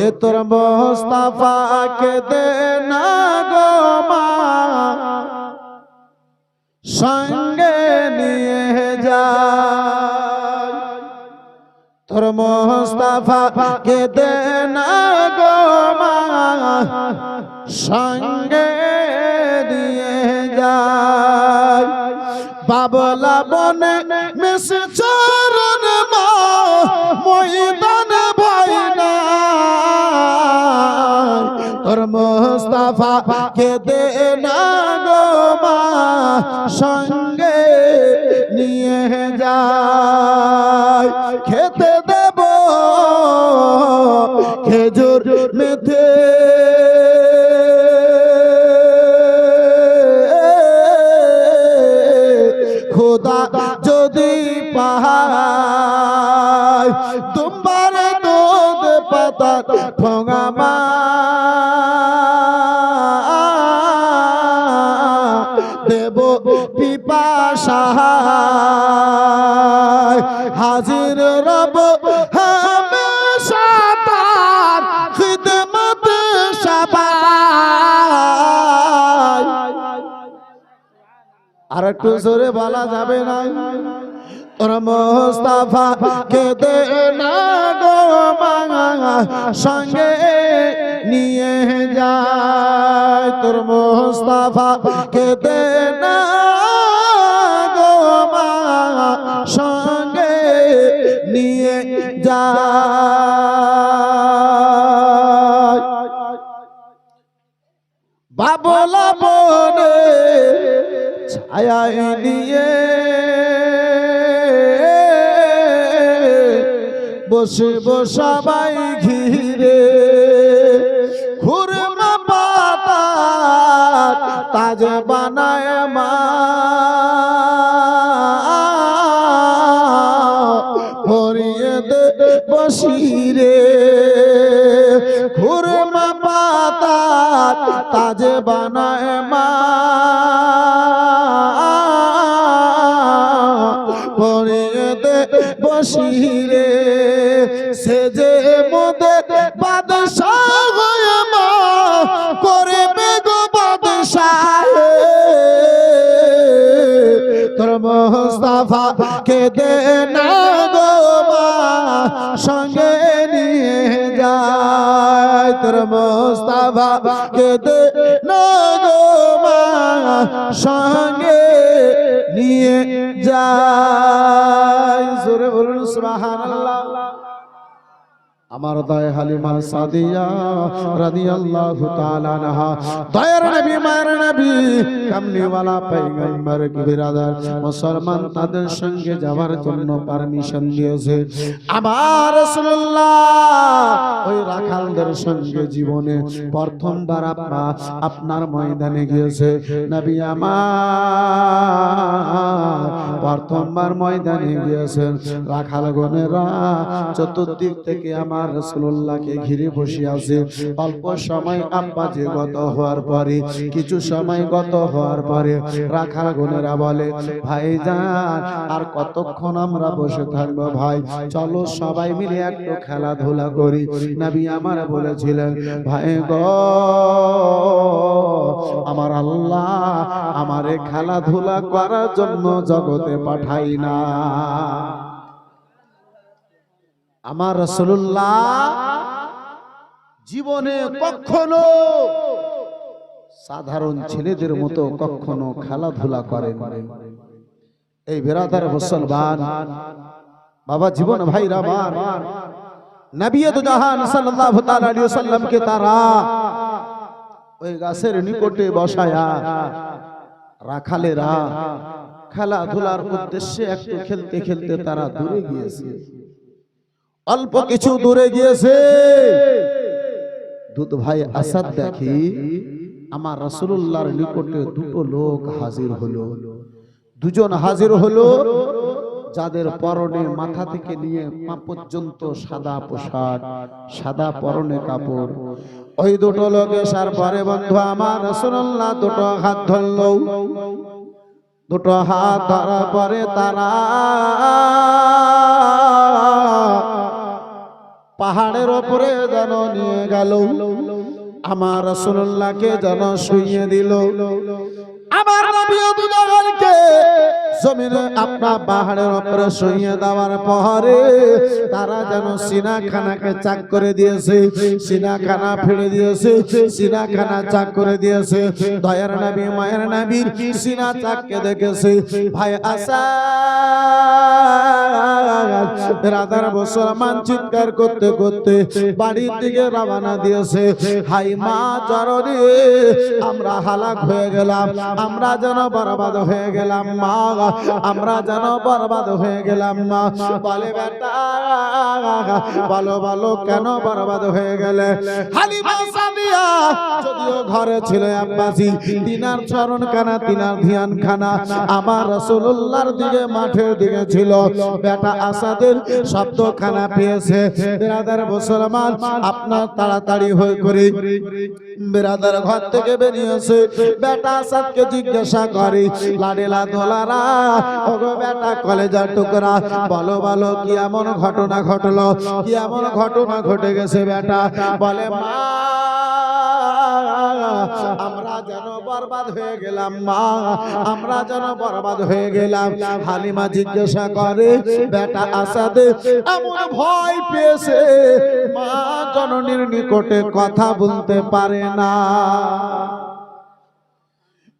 কে তোর মোস্তাফাকে দে না গো মা। সঙ্গে নিয়ে যায় তোর মোস্তাফাকে দে না গো মা। সঙ্গে নিয়ে যায় বাবলা বনে মিশে চরণ মা। মোস্তাফা কে দে না মা, সঙ্গে নিয়ে যায়। খেতে দেব খেজুর মেথে। খোদা যদি পাহায় তোমার দুধ পাতা ঠোঙামা একটু জোরে বলা যাবে না। তোর মোস্তাফা কে দে না গো মা সঙ্গে নিয়ে যায়। তোর মোস্তাফা কেতে না ছায়ায় নিয়ে বসে বসাবাই ঘিরে। খুরমা পাতা তাজ বানায় মা। ভরিয়ে দে বসিরে। খুরমা পাতা তাজে বানায় মা। বসিরে সেজে মোদের বাদশাহ মা করবে গো বাদশাহ। তোর মোস্তাফা কে দে সঙ্গে নিয়ে যায়। তোর মোস্তাফা কে দে সঙ্গে নিয়ে যায়। জোরে বলুন সুবহানাল্লাহ। আমার দয় হালিমা সাদিয়া রাদিয়াল্লাহু তাআলা আনহা। দয়ার নবী, মায়ের নবী, কামলিওয়ালা, পয়গম্বর বিরাদার মুসলমান তাদের সঙ্গে যাওয়ার জন্য পারমিশন দিয়েছে। আমার রাসূলুল্লাহ ওই রাখালদের সঙ্গে জীবনে প্রথমবার আপনা আপনার ময়দানে গিয়েছে। নবী আমার প্রথমবার ময়দানে গিয়েছেন। রাখাল গনেরা চতুর্দিক থেকে আমার রসুল্লাহকে ঘিরে বসে আছে। অল্প সময় আব্বা যে গত হওয়ার পরে, কিছু সময় গত হওয়ার পরে রাখাল গনেরা বলে ভাই যান আর কতক্ষণ আমরা বসে থাকব ভাই? চলো সবাই মিলে একটু খেলাধুলা করি। নবী আমার বলেছিলেন, ভাই গ, আমার আল্লাহ আমারে খেলাধুলা করার জন্য জগতে পাঠাই না। আমার রসুল্লাহ জীবনে কখনো সাধারণ ছেলেদের মতো কখনো খেলাধুলা করেন এই বেরাদার মুসলমান, বাবা জীবন ভাই রামান নবিয়ত জাহান সাল্লাল্লাহু তারা ওই গাছের নিকটে বসায়া রাখালেরা খেলাধুলার উদ্দেশ্যে একটু খেলতে খেলতে তারা দূরে গিয়েছে। অল্প কিছু দূরে গিয়েছে। দুধ ভাই আসাদ দেখি আমার রাসূলুল্লাহর নিকটে দুটো লোক হাজির হলো। দুজন হাজির হলো যাদের পরনে মাথা থেকে নিয়ে পা পর্যন্ত সাদা পোশাক সাদা পরনে কাপড়। ওই দুটো লোক এসার পরে বন্ধু আমার রাসূলুল্লাহ দুটো হাত ধরল। দুটো হাত ধরার পরে তারা পাহাড়ের ওপরে যেন নিয়ে গেল। আমার রসুল্লাহকে যেন শুইয়ে দিল। আমার নবী দুজাহানকে জমিনে আপনার পাহাড়ের উপরে শুইয়ে দেওয়ার পরে তারা যেন সিনাখানাকে চাক করে দিয়েছে, সিনাখানা ফেলে দিয়েছে, সিনাখানা চাক করে দিয়েছে। দয়ার নবী, মায়ের নবীর সিনা চাককে দেখেছে। ভাই আসা রাধার মুসলমান চিৎকার করতে করতে বাড়ির দিকে রওনা দিয়েছে। হাই মা চরণে, আমরা হালাক হয়ে গেলাম, আমরা যেন বরবাদ হয়ে গেলাম, মা। আমরা যেন বরবাদ হয়ে গেলাম মা বলে ভালো বলো কেন বরবাদ হয়ে গেলে? হালিমা সাদিয়া যদিও ঘরে ছিল আব্বাসি চরণ খানা ধ্যান খানা আমার রাসূলুল্লাহর দিকে, মাঠের দিকে ছিল। বেটা আসাদের শব্দ খানা পেয়েছে মুসলমান, আপনার তাড়াতাড়ি হয়ে করে। বেরাদার ঘর থেকে বেরিয়েছে বেটা আসাদকে জিজ্ঞাসা করে লাডেলা দোলারা বেটা কলেজার টুকরা, বলো বলো, কি এমন ঘটনা ঘটলো? কি এমন ঘটনা ঘটে গেছে বেটা? বলে, মা আমরা যেন বরবাদ হয়ে গেলাম, মা। আমরা যেন বরবাদ হয়ে গেলাম। হালিমা জিজ্ঞাসা করে, বেটা আসাদে, এমন ভয় পেয়েছে? মা জননীর নিকটে কথা বলতে পারে না।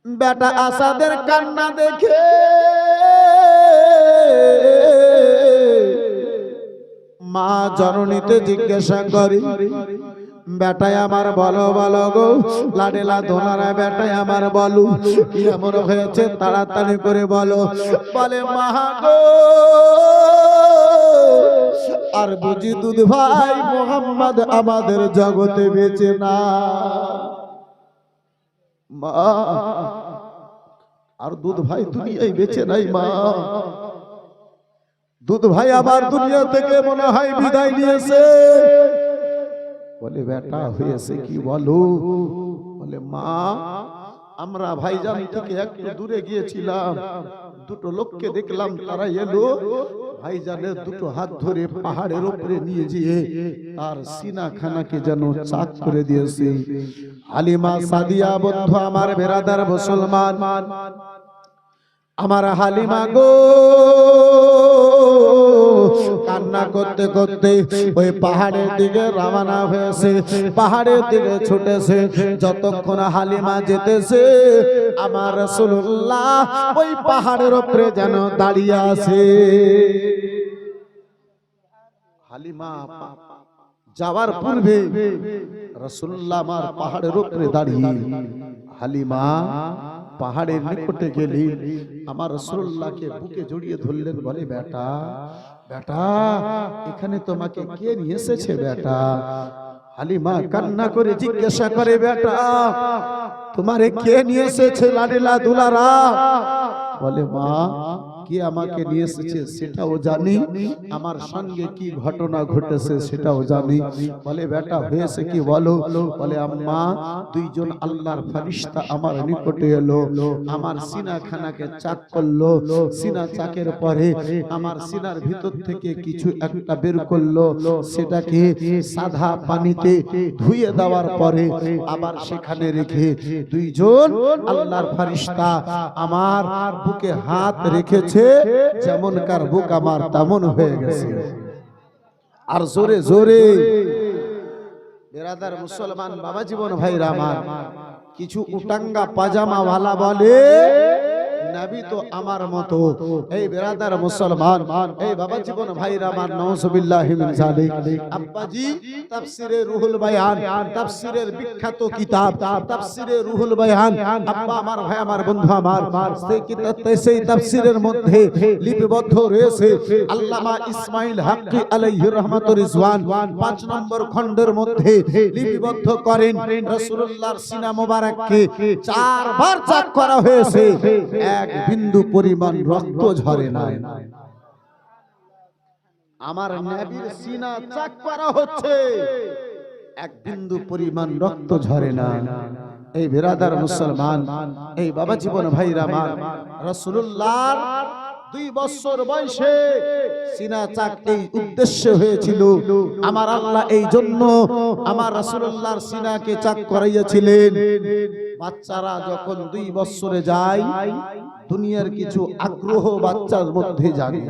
বেটা আসাদের কান্না দেখে মা জননীতে জিজ্ঞাসা করি বেটাই আমার বলো বলো গো। লাডেলা ধোনারা বেটাই আমার বলো। কি এমন হয়েছে তাড়াতাড়ি করে বলো। বলে, মা গো, আর বুঝি দুধ ভাই মোহাম্মদ আমাদের জগতে বেঁচে না। মা, আর দুধ ভাই দুনিয়ায় বেঁচে নাই মা। দুধ ভাই আবার দুনিয়া থেকে মনে হয় বিদায় নিয়েছে। বলে বেটা হয়েছে কি বলো? বলে? মা আমরা ভাইজান থেকে একটু দূরে গিয়েছিলাম। দুটো লোককে দেখলাম তারা এলো। ভাইজানের দুটো হাত ধরে পাহাড়ের উপরে নিয়ে যেয়ে তার সিনা খানাকে যেন চাক করে দিয়েছে। আলিমা সাদিয়া বন্ধু আমার বেরাদার মুসলমান। আমার হালিমা গো। কান্না করতে করতে ওই পাহাড়ের দিকে রওনা হয়েছে। পাহাড়ের দিকে ছুটেছে। যতক্ষণ হালিমা যেতেছে, আমার রাসূলুল্লাহ ওই পাহাড়ের উপরে যেন দাঁড়িয়ে আছে। হালিমা যাওয়ার পূর্বে রাসূলুল্লাহ আমার পাহাড়ের উপরে দাঁড়িয়ে। হালিমা পাহাড়ের নিকটে গেলি আমার রাসূলুল্লাহকে বুকে জড়িয়ে ধরলেন, বলে, বেটা বেটা, এখানে তোমাকে কে নিয়ে এসেছে বেটা? হালিমা কান্না করে জিজ্ঞাসা করে, বেটা, তোমারে কে নিয়ে এসেছে লাডিলা দুলারা? বলে, মা কি আমাকে নিয়ে এসেছে সেটাও জানি। আমার সঙ্গে কি ঘটনা ঘটেছে সেটাও জানি। বলে, বেটা, হয়েছে কি বলো? বলে, আম্মা, দুইজন আল্লাহর ফারিস্তা আমার নিকটে এলো। আমার সিনা খানাকে চাক করল। সিনা চাকের পরে আমার সিনার ভিতর থেকে কিছু একটা বের করল। সেটাকে সাদা পানিতে ধুয়ে দেওয়ার পরে আবার সেখানে রেখে দুইজন আল্লাহর ফারিস্তা আমার বুকে হাত রেখেছে। যেমনকার বুক আমার তেমন হয়ে গেছে। আর জোরে জোরে। বেরাদার মুসলমান বাবা জীবন ভাইরা আমার, কিছু উটাঙ্গা পাজামা ওয়ালা বলে নবী তো আমার মতো। এই বেরাদার মুসলমান, এই বাবা জীবন ভাই আমার, নওজুবিল্লাহি মিন জালিক আব্বাজি, তাফসিরে রুহুল বায়ান, তাফসিরের বিখ্যাত কিতাব, তাফসিরে রুহুল বায়ান। আব্বা আমার, ভাই আমার, বন্ধু আমার সেই কিতাব সেই তাফসিরের মধ্যে লিপিবদ্ধ রয়েছে। আল্লামা ইসমাইল হাক্কি আলাইহি রহমাতুর রিজওয়ান পাঁচ নম্বর খণ্ডের মধ্যে লিপিবদ্ধ করেন। রাসূলুল্লাহর সিনা মোবারককে চারবার চাক করা হয়েছে। এক বিন্দু পরিমাণ রক্ত ঝরে না আমার নবীর সিনা চাক করা হচ্ছে। এক বিন্দু পরিমাণ রক্ত ঝরে না। এই বিরাদার মুসলমান, এই বাবা জীবন ভাইরা মান রাসূলুল্লাহর দুই বছর বয়সে সিনা চাক এই উদ্দেশ্য হয়েছিল। আমার আল্লাহ এই জন্য আমার রাসূলুল্লাহর সিনাকে চাক করাইয়াছিলেন। বাচ্চারা যখন দুই বছরে যায় দুনিয়ার কিছু আগ্রহ বাচ্চার মধ্যে জাগে।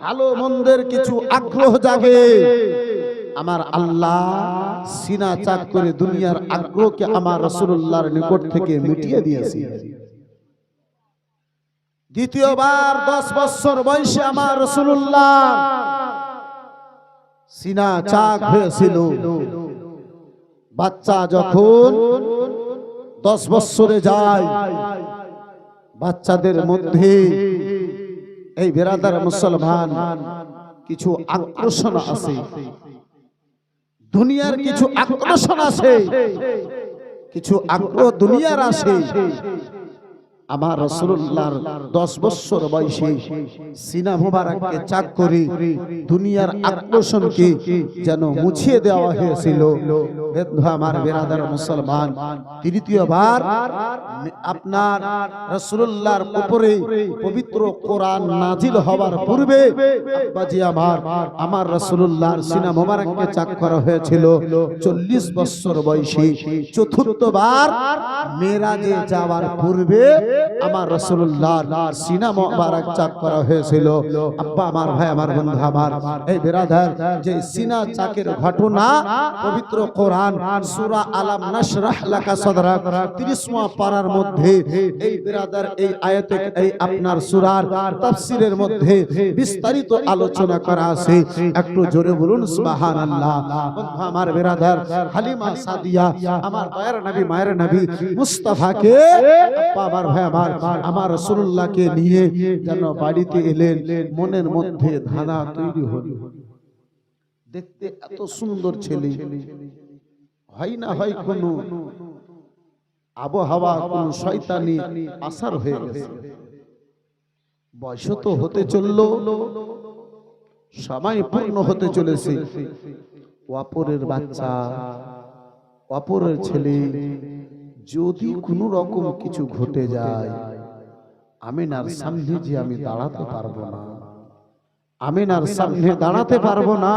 ভালো মন্দের কিছু আগ্রহ জাগে। আমার আল্লাহ সিনা চাক করে দুনিয়ার আগ্রহকে আমার রসুল্লাহর নিকট থেকে মিটিয়ে দিয়েছি দ্বিতীয়বার দশ বছর বয়সে আমার রসুল্লাহ সিনা চাক হয়েছিল। বাচ্চা যখন দশ বছরে যায়, বাচ্চাদের মধ্যে এই বেরাদার মুসলমান কিছু আকর্ষণ আছে। দুনিয়ার কিছু আকর্ষণ আছে, কিছু আগ্রহ দুনিয়ার আছে। আমার রসুল্লাহর দশ বছর বয়সে সিনা মুবারককে চাক করে দুনিয়ার আকর্ষণকে যেন মুছিয়ে দেওয়া হয়েছিল। বন্ধু আমার বেরাদার মুসলমান। তৃতীয়বার আপনার রসুল্লাহর উপরে পবিত্র কোরআন নাজিল হওয়ার পূর্বে আমার আমার রসুল্লাহর সিনা মুবারককে চাক করা হয়েছিল। চল্লিশ বছর বয়সে। চতুর্থবার মেরাজে যাওয়ার পূর্বে আমার রসুল্লাহ সিনা মোবারক চাক করা হয়েছিল। আব্বা আমার, ভাই আমার, বন্ধু আমার। এই বেরাধার যে সিনা চাকের ঘটনা পবিত্র কোরআন সূরা আলাম নাশরাহ লাকা সাদরাক। 30 পারার মধ্যে এই বেরাদার, এই আয়াতে এই আপনার সূরার তাফসীরের মধ্যে বিস্তারিত আলোচনা করা আছে। একটু জোরে বলুন, সুবহানাল্লাহ। আমার বেরাদার হালিমা সাদিয়া, আমার দয়ার নবী, মায়ের নবী, মুস্তাফাকে আমার ভাই আমার আমার রাসূলুল্লাহকে নিয়ে যেন বাড়িতে এলেন, মনের মধ্যে ধাঁধা তৈরি হলো। দেখতে এত সুন্দর ছেলে। হয় না হয় কোনো আবহাওয়া কোন শয়তানি আসার হয়ে গেছে। বয়স তো হতে চলল, সময় পূর্ণ হতে চলেছে। অপরের বাচ্চা, অপরের ছেলে, যদি কোনো রকম কিছু ঘটে যায় আমি আমিনার সামনে যে আমি দাঁড়াতে পারব না আমি আমিনার সামনে দাঁড়াতে পারব না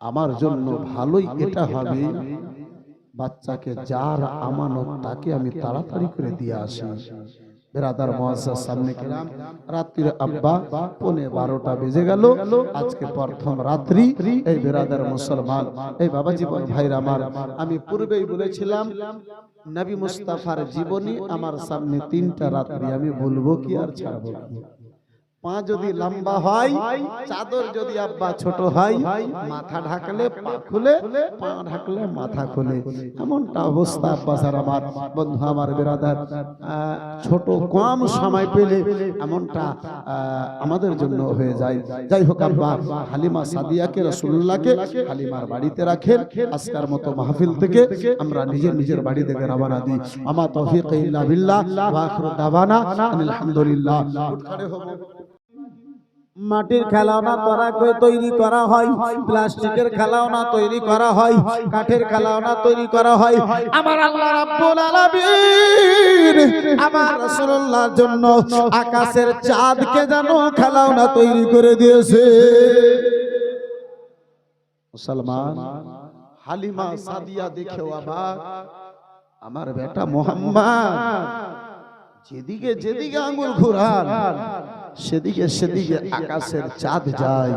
আমার জন্য ভালোই এটা হবে। বাচ্চাকে যার আমানত তাকে আমি তাড়াতাড়ি করে দিয়ে আসি। বেরাদার মহাসার সামনে গেলাম। রাত্রির আব্বা পনে বারোটা বেজে গেল। আজকে প্রথম রাত্রি। এই বেরাদার মুসলমান। এই বাবা জীবন ভাইর আমার। আমি পূর্বেই বলেছিলাম নবী মুস্তাফার জীবনী আমার সামনে তিনটা রাত্রি। আমি বলব কি আর ছাড়বো? কি? পা যদি লম্বা হয় চাদর যদি আব্বা ছোট হয় মাথা ঢাকলে পা খুলে পা ঢাকলে মাথা খুলে। এমনটা অবস্থা আব্বা স্যার আমার। বন্ধু আমার বেরাদার ছোট কম সময় পেলে এমনটা আমাদের জন্য হয়ে যায়। যাই হোক আব্বা হালিমা সাদিয়াকে রসুল্লাহকে হালিমার বাড়িতে রাখেন আজকার মতো মাহফিল থেকে আমরা নিজের নিজের বাড়ি থেকে রওনা দিই। আমার তৌফিক ইল্লা বিল্লাহ ওয়া আখিরু দাওয়ানা আনিল হামদুলিল্লাহ উঠখানে হব মাটির খেলাওনা করা করে তৈরি করা হয়? প্লাস্টিকের খেলাওনা তৈরি করা হয়? কাঠের খেলাওনা তৈরি করা হয়? আমার আল্লাহ রাব্বুল আলামিন আমার রাসূলুল্লাহর জন্য আকাশের চাঁদকে যেন খেলাওনা তৈরি করে দিয়েছে। মুসলমান হালিমা সাদিয়া দেখেও আবার আমার বেটা মোহাম্মদ যেদিকে যেদিকে আঙ্গুল ঘুরান সেদিকে সেদিকে আকাশের চাঁদ যায়।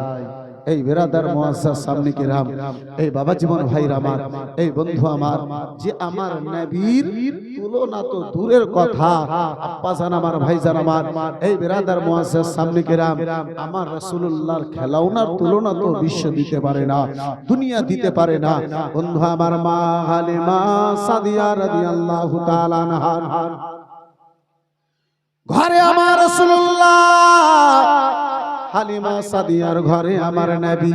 এই বেরাদার মহাসার সামনে কিরাম, এই বাবা জীবন ভাই আমার, এই বন্ধু আমার, যে আমার নবীর তুলনা তো দূরের কথা আব্বাসান আমার ভাইজান আমার, এই বেরাদার মহাসার সামনে কিরাম, আমার রাসূলুল্লাহর খেলাওনার তুলনা তো বিশ্ব দিতে পারে না, দুনিয়া দিতে পারে না। বন্ধু আমার মা হালিমা সাদিয়া রাদিয়াল্লাহু তাআলা আনহা। ঘরে আমার হালিমা সাদিয়ার ঘরে আমার নবী।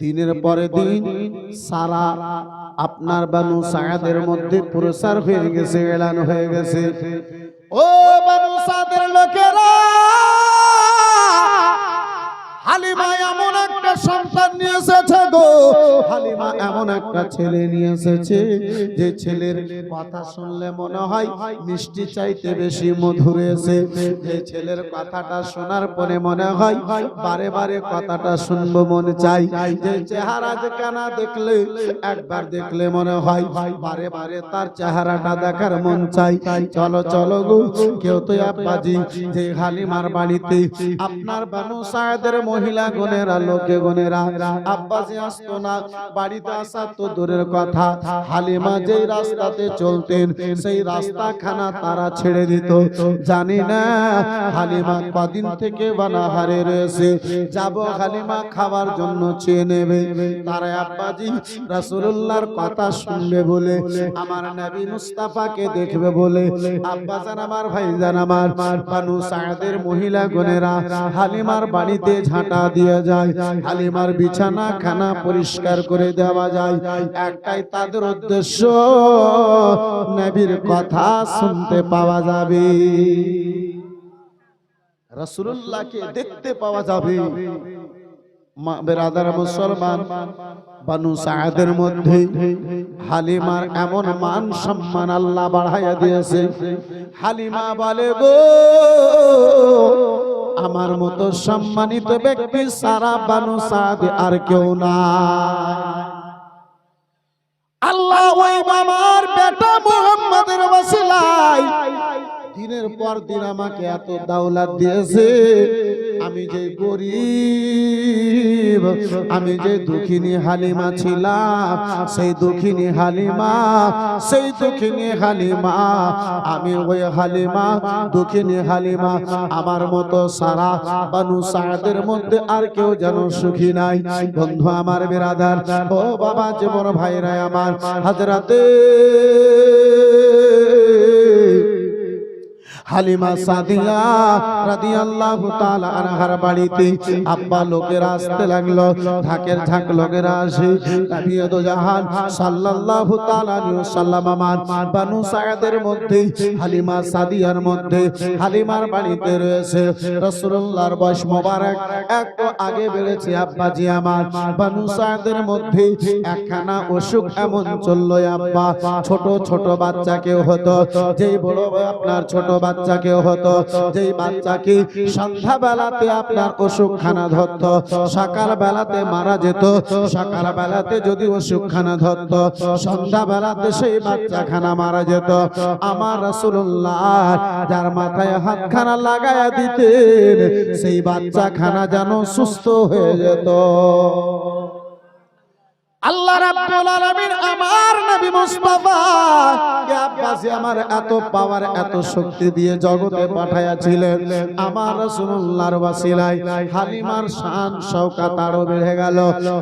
দিনের পরে দিন সারা আপনার বানু সায়াদের মধ্যে পুরস্কার হয়ে গেছে, এলান হয়ে গেছে। ও বানু সাদের লোকেরা হালিমা এমন একটা ছেলে নিয়ে এসেছে যে ছেলের কথা শুনলে মনে হয় মিষ্টি চাইতে বেশি মধুর এসে যে ছেলের কথাটা শোনার পরে মনে হয় বারে বারে কথাটা শুনব মনে চাই যে চেহারা যে কানা দেখলে একবার দেখলে মনে হয় বারে বারে তার চেহারাটা দেখার মন চাই। চলো চলো গো কেউ তো আব্বাজি যে হালিমার বাড়িতে আপনার বানু সাহেদের মহিলা গনেরা লোকে গনেরা আব্বাজি আসতো না। বাড়িতে আসা তো দূরের কথা। হালিমা যেই রাস্তাতে চলতেন সেই রাস্তা খানা তারা ছেড়ে দিত। জানি না হালিমা কদিন থেকে বানাহারে রয়েছে। যাব হালিমা খাবার জন্য চেয়ে নেবে। তারা আব্বাজি রাসূলুল্লাহর কথা শুনবে বলে আমার নবী মুস্তাফাকে দেখবে বলে আব্বাজান আমার ভাইজান আমার বানু সায়েদের মহিলা গনেরা হালিমার বাড়িতে ঝাঁটা দিয়ে যায় হালিমার বিছানা খানা পরিষ্কার করে দেওয়া যায়। একটাই তাদের উদ্দেশ্য, নবীর কথা শুনতে পাওয়া যাবে। রসুল্লাহকে দেখতে পাওয়া যাবে। বেরাদার মুসলমান বানু সাহাদের মধ্যে হালিমার এমন মান সম্মান আল্লাহ বাড়াইয়া দিয়েছে। হালিমা বলে গো আমার মতো সম্মানিত ব্যক্তি সারা বানু সাদ আর কেউ না আল্লাহ ওই মামার বেটা মুহাম্মাদের ওসিলায় দিনের পর দিন আমাকে এত দাওলাত দিয়েছে। আমি যে গরিব, আমি যে দুঃখিনী হালিমা ছিলাম, সেই দুঃখিনী হালিমা, সেই দুঃখিনী হালিমা, আমি ওই হালিমা, দুঃখিনী হালিমা, আমার মতো সারা বানু সাদের মধ্যে আর কেউ যেন সুখী নাই। বন্ধু আমার বেরাদার, ও বাবা যে জীবন ভাইরা আমার, হাজরাতে হালিমা সাদিয়া রাদিয়াল্লাহু তাআলা আনহার বাড়িতে আব্বা লোকেরা আসতে লাগল ঢাকের ঝাঁক লোকেরা আসে। নবী দো জাহান সাল্লাল্লাহু তাআলা আলাইহি ওয়াসাল্লাম আমার বানু সায়েদের মধ্যে হালিমা সাদিয়ার মধ্যে হালিমার বাড়িতে রয়েছে রাসূলুল্লাহর বয়স মোবারক। একটু আগে বেড়েছে আব্বাজি আমার। বানু সায়েদের মধ্যে একখানা অসুখ এমন চলল আব্বা। ছোট ছোট বাচ্চাকেও হতো যেই বড় আপনার ছোট বাচ্চাকেও হতো, যেই বাচ্চাকে সন্ধ্যা বেলাতে আপনার অসুখ খানা ধরত সকাল বেলাতে মারা যেত সকাল বেলাতে যদি অসুখ খানা ধরত সন্ধ্যা বেলাতে সেই বাচ্চা খানা মারা যেত। আমার রাসূলুল্লাহ যার মাথায় হাত খানা লাগায়া দিতেন, সেই বাচ্চা খানা যেন সুস্থ হয়ে যেত। আল্লাহ রাব্বুল আলামিন আমার নবী মুস্তাফা কে আব্বাসী আমার এত পাওয়ার এত শক্তি দিয়ে জগতে পাঠাইয়াছিলেন। আমার রাসূলুল্লাহর ওয়াসিলায় হালিমার শান, শওকাত আরও বেড়ে গেল।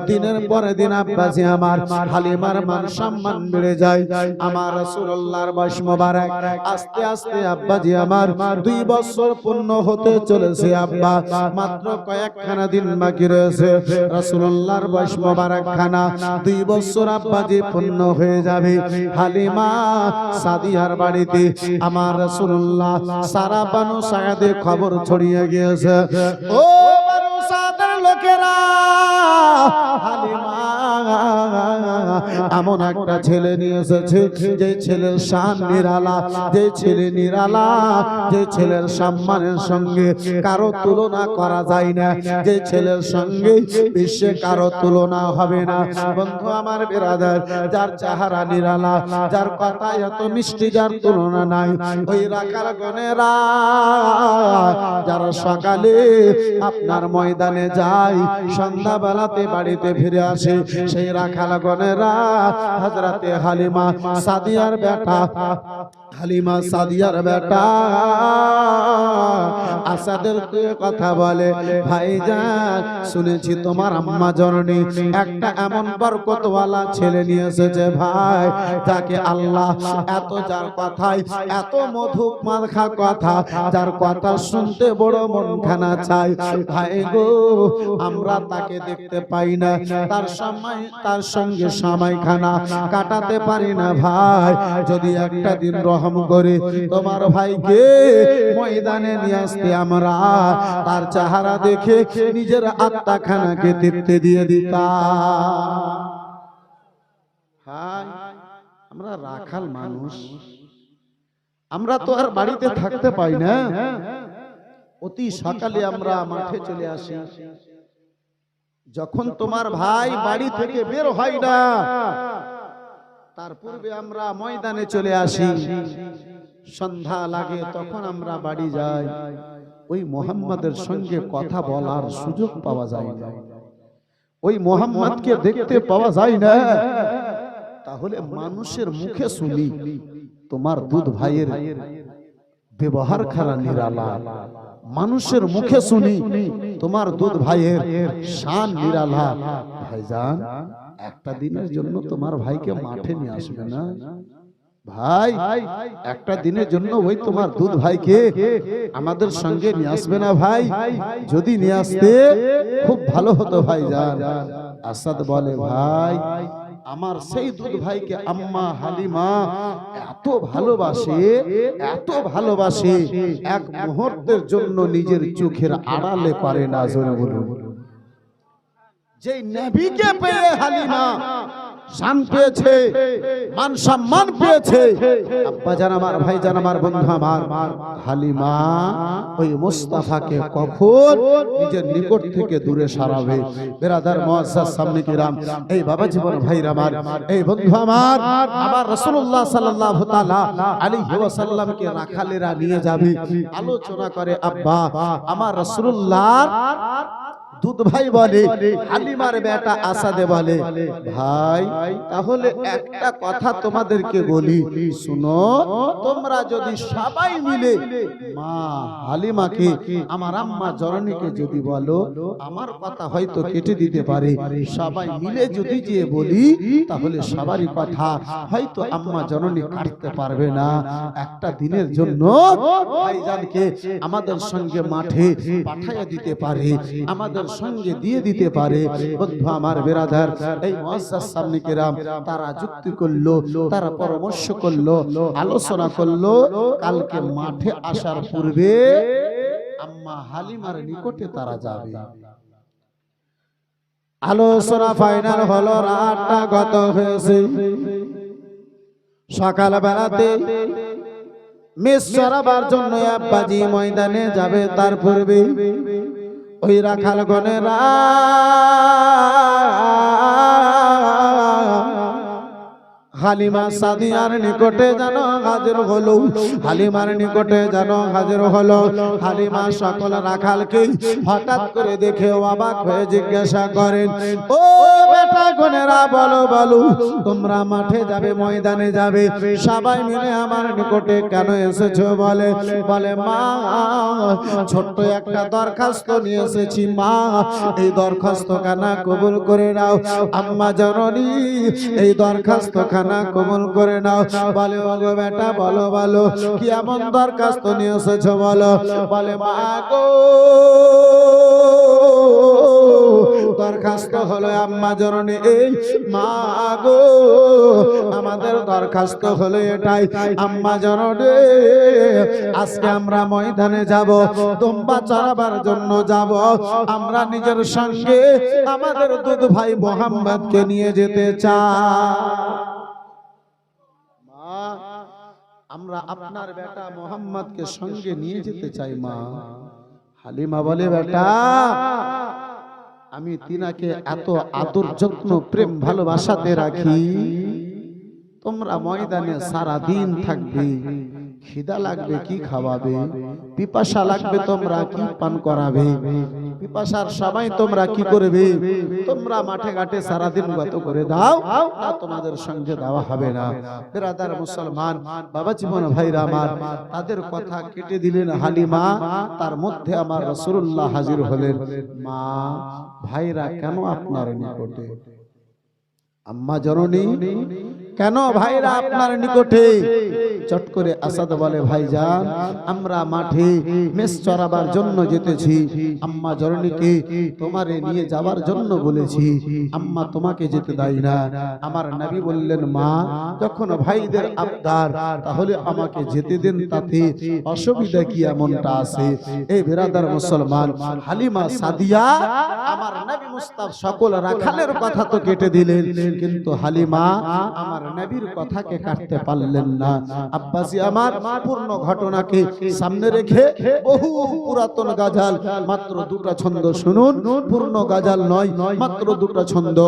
দিনের পরে দিন আব্বাসী আমার হালিমার মান সম্মান বেড়ে যায়। আমার রাসূলুল্লাহর বয়স মোবারক। আস্তে আস্তে আব্বাজি আমার দুই বছর পূর্ণ হতে চলেছে আব্বা। মাত্র কয়েকখানা দিন বাকি রয়েছে। রাসূলুল্লাহর বয়স মোবারক খানা দুই বছর আব্বাজি পূর্ণ হয়ে যাবে। হালিমা সাদিয়ার বাড়িতে আমার রাসূলুল্লাহ সারা বানু সায়াদে খবর ছড়িয়ে গিয়েছে। ও এমন একটা ছেলে নিয়ে এসেছে, যে ছেলের শান নিরালা, যে ছেলে নিরালা, যে ছেলের সম্মানের সঙ্গে কারও তুলনা করা যায় না, যে ছেলের সঙ্গে বিশ্বে কারও তুলনা হবে না। বন্ধু আমার বিরাদার, যার চেহারা নিরালা, যার কথা এত মিষ্টি, যার তুলনা নাই, ওই রাখার গনেরা যারা সকালে আপনার ময়দানে যায় সন্ধ্যা বেলাতে বাড়িতে ফিরে আসে, সেই রাখাল গনেরা হজরতে হালিমা সাদিয়ার বেটা। হালিমা সাদিয়ার বেটা। আসাদের কথা বলে, ভাইজান, শুনেছি তোমার আম্মা জননী একটা এমন বরকতওয়ালা ছেলে নিয়ে এসেছে ভাই। যাকে আল্লাহ এত যার কথায় এত মধু মাখা কথা, যার কথা শুনতে বড় মন খানা চাই ভাই গো, আমরা তাকে দেখতে পাই না। তার সময়, তার সঙ্গে সময় খানা কাটাতে পারি না ভাই। যদি একটা দিন রহম করে তোমার ভাইকে ময়দানে নিয়ে আসতে আমরা, তার চেহারা দেখে নিজের আত্মা খানাকে তৃপ্তি দিয়ে দিতাম। আমরা রাখাল মানুষ। আমরা তো আর বাড়িতে থাকতে পাই না। অতি সকালে আমরা মাঠে চলে আসি। যখন তোমার ভাই বাড়ি থেকে বের হয় না তার পূর্বে আমরা ময়দানে চলে আসি। সন্ধ্যা লাগে তখন আমরা বাড়ি যাই। ওই মোহাম্মদের সঙ্গে কথা বলার সুযোগ পাওয়া যায় না। ওই মোহাম্মদকে দেখতে পাওয়া যায় না। তাহলে মানুষের মুখে শুনি তোমার দুধ ভাইয়ের ব্যবহার খারা নিরালা মানুষের মুখে শুনি তোমার দুধ ভাইয়ের শান নিরালা। ভাইজান একটা দিনের জন্য তোমার ভাইকে মাঠে নিয়ে আসবে না? ভাই একটা দিনের জন্য ওই তোমার দুধ ভাইকে আমাদের সঙ্গে নিয়ে আসবে না ভাই? যদি নিয়ে আসতে খুব ভালো হতো ভাই যান আসাদ বলে ভাই আমার সেই দুধ ভাইকে আম্মা হালিমা এত ভালোবাসে এত ভালোবাসে এক মুহূর্তের জন্য নিজের চোখের আড়ালে পারে না জোরে বলুন। যে নবীকে পেয়ে হালিমা শান পেয়েছে, মান সম্মান পেয়েছে। আব্বা জান আমার, ভাই জান আমার, বন্ধু আমার, হালিমা ওই মুস্তাফাকে কখন নিজের নিকট থেকে দূরে সরাবে? বেরাদার মুআজ্জাজ সামনে কিরাম, এই বাবা জীবন ভাইরা আমার, এই বন্ধু আমার আমার রাসূলুল্লাহ সাল্লাল্লাহু তাআলা আলাইহি ওয়াসাল্লামকে রাখালেরা নিয়ে যাবে। আলোচনা করে, আব্বা, আমার রাসূলুল্লাহ দুধ ভাই বলে হালিমার বেটা আসাদে বলে ভাই তাহলে একটা কথা তোমাদেরকে বলি শুনো তোমরা যদি সবাই মিলে মা হালিমাকে আমার আম্মা জননীকে যদি বলো আমার কথা হয়তো কেটে দিতে পারে। সবাই মিলে যদি যে বলি তাহলে সবারই কথা হয়তো আম্মা জননী কাটতে পারবে না। একটা দিনের জন্য ভাইজানকে আমাদের সঙ্গে মাঠে পাঠাইয়া দিতে পারে। আমাদের সঙ্গে দিয়ে দিতে পারে। বন্ধু আমার বেরাধার এই মহাসার সামনে কেরাম, তারা যুক্তি করল, তারা পরামর্শ করল, আলোচনা করল। কালকে মাঠে আসার পূর্বে আম্মা হালিমার নিকটে তারা যাবে। আলোচনা ফাইনাল হলো, রাতটা গত হয়েছে। সকাল বেলাতে মিস চড়াবার জন্য আব্বাজি ময়দানে যাবে তার পূর্বে। ওই রাখাল গনেরা হালিমা সাদিয়ার নিকটে যেন হাজির হলো। হালিমার নিকটে যেন হাজির হলো। হালিমা সকল রাখালকে হঠাৎ করে দেখে অবাক হয়ে জিজ্ঞাসা করেন, ও বেটা গনেরা, বলো বলো, তোমরা মাঠে যাবে, ময়দানে যাবে? সবাই মিলে আমার নিকটে কেন এসেছ? বলে বলে, মা, ছোট্ট একটা দরখাস্ত নিয়ে এসেছি, মা, এই দরখাস্ত খানা কবুল করে নাও। আম্মা জননী, এই দরখাস্ত খানা কবুল করে নাও। বলে, ওগো বেটা, বলো বলো, কি এমন দরখাস্ত নিয়ে এসেছ বলো? বলে, মা গো, দরখাস্ত হলো আম্মা জননী, এই মা গো, আমাদের দরখাস্ত হলো এটাই, আম্মা জননী, আজকে আমরা ময়দানে যাব তোমবা চড়াবার জন্য যাব, আমরা নিজের সঙ্গে আমাদের দুধ ভাই মোহাম্মদকে নিয়ে যেতে চাই। আমরা আপনার বেটা মোহাম্মদকে সঙ্গে নিয়ে যেতে চাই মা। হালিমা বলে বেটা আমি তিনাকে এত আদর যত্ন প্রেম ভালোবাসাতে রাখি। তোমরা ময়দানে সারা দিন থাকবে। খিদা লাগবে কি খাওয়াবে? পিপাসা লাগবে তোমরা কি পান করাবে? পিপাসার সময় তোমরা কি করবে? তোমরা মাঠে ঘাটে সারা দিন গত করে দাও, তা তোমাদের সঙ্গে দেওয়া হবে না। বেরাদার মুসলমান, বাবা জীবন ভাইরা আমার, তাদের কথা কেটে দিলেন হালিমা, তার মধ্যে আমার রসুল্লাহ হাজির হলেন। মা, ভাইরা কেন আপনার নিকটে? আম্মা জননী কেন ভাইরা আপনার নিকটে? চট করে আসাদ বলে ভাইজান আমরা মাঠে মেষ চড়াবার জন্য যেতেছি। আম্মা জননীকে তোমারে নিয়ে যাবার জন্য বলেছি। আম্মা তোমাকে যেতে দেয় না। আমার নবী বললেন মা যখন ভাইদের আবদার তাহলে আমাকে যেতে দেন তাতে অসুবিধা কি এমনটা আছে? এই বেরাদার মুসলমান হালিমা সাদিয়া আমার নবী মুস্তাফ সকল রাখালের কথা তো কেটে দিলেন। কিন্তু হালিমা আমার নবীর কথাকে কাটতে পারলেন না। আব্বাসি আমার পূর্ণ ঘটনাকে সামনে রেখে বহু পুরাতন গাজাল মাত্র দুটা ছন্দ শুনুন। পূর্ণ গাজাল নয় মাত্র দুটা ছন্দ।